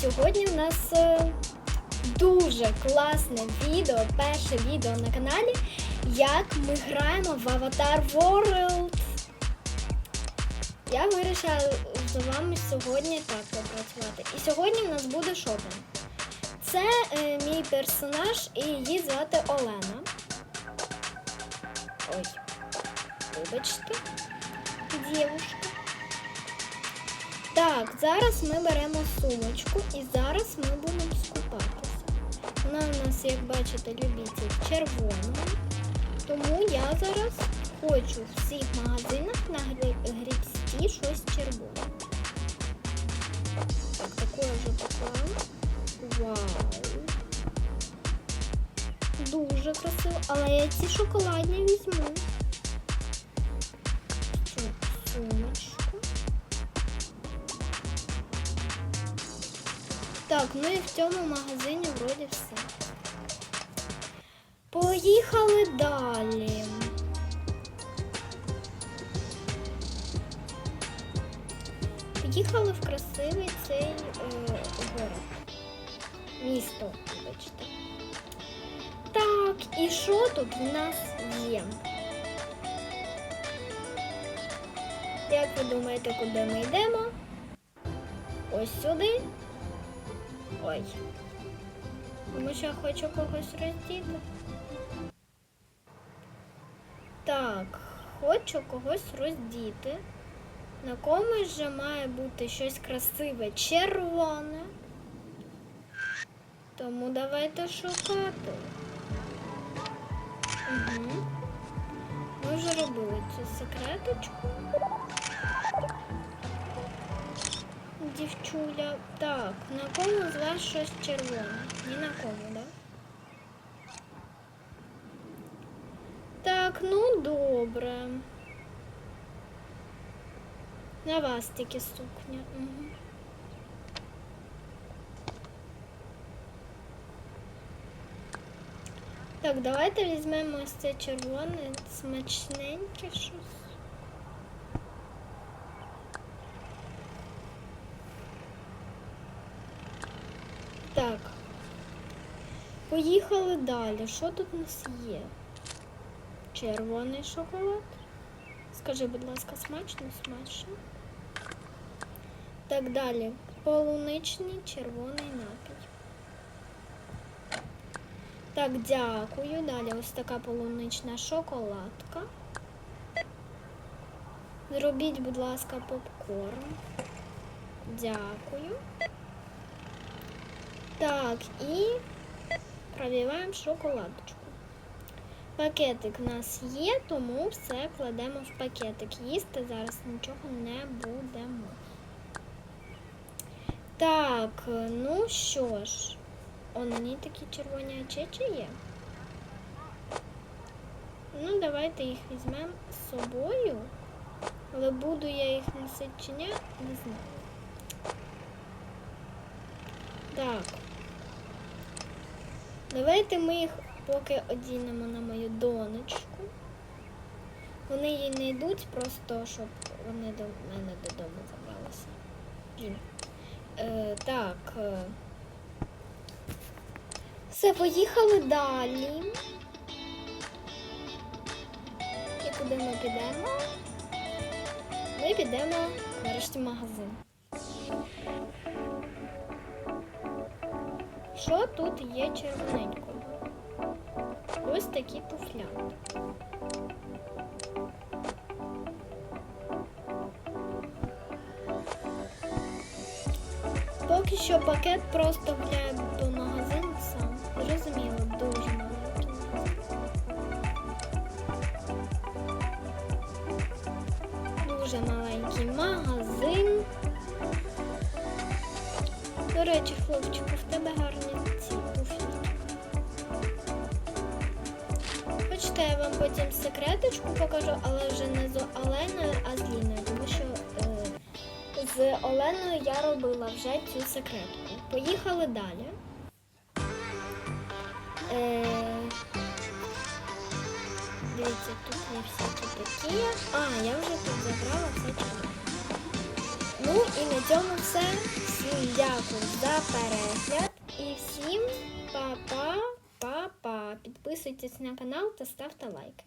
сьогодні в нас е, дуже класне відео, перше відео на каналі, як ми граємо в Avatar World. Я вирішила з вами сьогодні так попрацювати. І сьогодні в нас буде шопінг. Це е, мій персонаж і її звати Олена. Ой, вибачте, дівушка. Так, зараз ми беремо сумочку і зараз ми будемо скупатися. Вона у нас, як бачите, любитель червоного. Тому я зараз хочу в всіх магазинах на грі- грібсті щось червоне. Так, таку вже поклала. Вау. Дуже красиво. Але я ці шоколадні візьму. Так, ну і в цьому магазині вроді все. Поїхали далі. Поїхали в красивий цей е, город. Місто, вибачте. Так, і що тут в нас є? Як ви думаєте, куди ми йдемо? Ось сюди. Ой. Тому що я хочу когось роздіти. Так, хочу когось роздіти. На комусь же має бути щось красиве червоне. Тому давайте шукати. Угу. Ми вже робили цю секреточку. Дівчуля. Так, на кому з вас щось червоне? Ні на кому, да? Так, ну добре. На вас тільки сукня. Угу. Так, давайте візьмемо ось це червоне, смачненьке щось. Так. Поїхали далі. Що тут у нас є? Червоний шоколад. Скажи, будь ласка, смачно, смачно. Так далі. Полуничний червоний напій. Так, дякую. Далі ось така полунична шоколадка. Зробіть, будь ласка, попкорн. Дякую. Так, і пробиваємо шоколадочку. Пакетик у нас є, тому все кладемо в пакетик. Їсти зараз нічого не будемо. Так, ну що ж, вони такі червоні очечі є. Ну, давайте їх візьмемо з собою. Але буду я їх носити чи ні, не знаю. Так. Давайте ми їх поки одінемо на мою донечку. Вони їй не йдуть, просто щоб вони до мене додому забралися. Е, так. е. Все, поїхали далі. І куди ми підемо? Ми підемо нарешті в магазин. Що тут є червоненького? Ось такі туфлянки. Поки що пакет просто гуляє до магазину сам. Зрозуміло, дуже маленький. Дуже маленький магазин. До речі, хлопчику, в тебе гарні ці туфлі. Хочете, я вам потім секреточку покажу, але вже не з Оленою, а з Ліною, тому що е, з Оленою я робила вже цю секретку. Поїхали далі. Е, дивіться, тут є всякі такі. А, я вже тут забрала червоне. Ну і на цьому все. Всім дякую за перегляд. І всім па-па, па-па. Підписуйтесь на канал та ставте лайки.